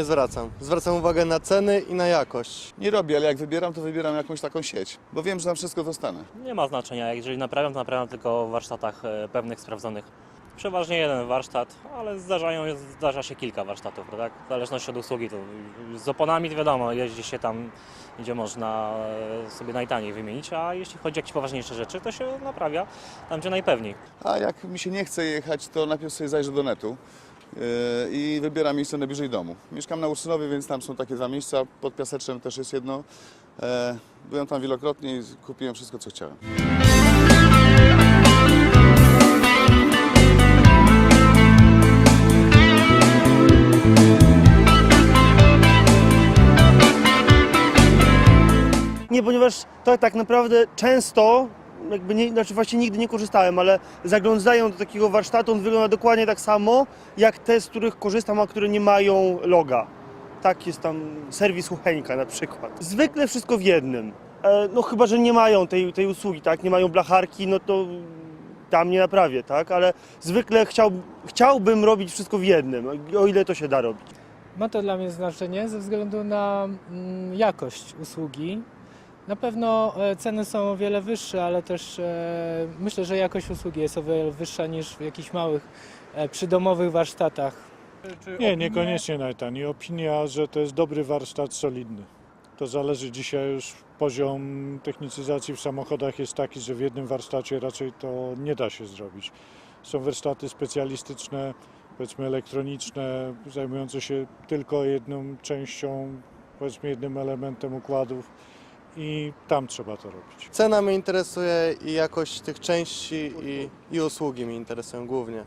nie zwracam. Zwracam uwagę na ceny i na jakość. Nie robię, ale jak wybieram, to wybieram jakąś taką sieć, bo wiem, że tam wszystko dostanę. Nie ma znaczenia, jeżeli naprawiam, to naprawiam tylko w warsztatach e, pewnych, sprawdzonych. Przeważnie jeden warsztat, ale zdarzają, zdarza się kilka warsztatów, tak? W zależności od usługi. To z oponami to wiadomo, jeździ się tam, gdzie można e, sobie najtaniej wymienić, a jeśli chodzi o jakieś poważniejsze rzeczy, to się naprawia tam, gdzie najpewniej. A jak mi się nie chce jechać, to najpierw sobie zajrzę do netu i wybieram miejsce najbliżej domu. Mieszkam na Ursynowie, więc tam są takie dwa miejsca. Pod Piaseczem też jest jedno. E, Byłem tam wielokrotnie i kupiłem wszystko, co chciałem. Nie, ponieważ to tak naprawdę często, jakby nie, znaczy właściwie nigdy nie korzystałem, ale zaglądają do takiego warsztatu, on wygląda dokładnie tak samo, jak te, z których korzystam, a które nie mają loga. Tak jest tam serwis Ucheńka na przykład. Zwykle wszystko w jednym. E, no chyba, że nie mają tej, tej usługi, tak, nie mają blacharki, no to tam nie naprawię, tak, ale zwykle chciał, chciałbym robić wszystko w jednym, o ile to się da robić. Ma to dla mnie znaczenie ze względu na mm, jakość usługi. Na pewno e, ceny są o wiele wyższe, ale też e, myślę, że jakość usługi jest o wiele wyższa niż w jakichś małych e, przydomowych warsztatach. Nie, niekoniecznie najtaniej. Opinia, że to jest dobry warsztat, solidny. To zależy dzisiaj już poziom technicyzacji w samochodach jest taki, że w jednym warsztacie raczej to nie da się zrobić. Są warsztaty specjalistyczne, powiedzmy elektroniczne, zajmujące się tylko jedną częścią, powiedzmy jednym elementem układów i tam trzeba to robić. Cena mnie interesuje i jakość tych części i, i usługi mnie interesują głównie.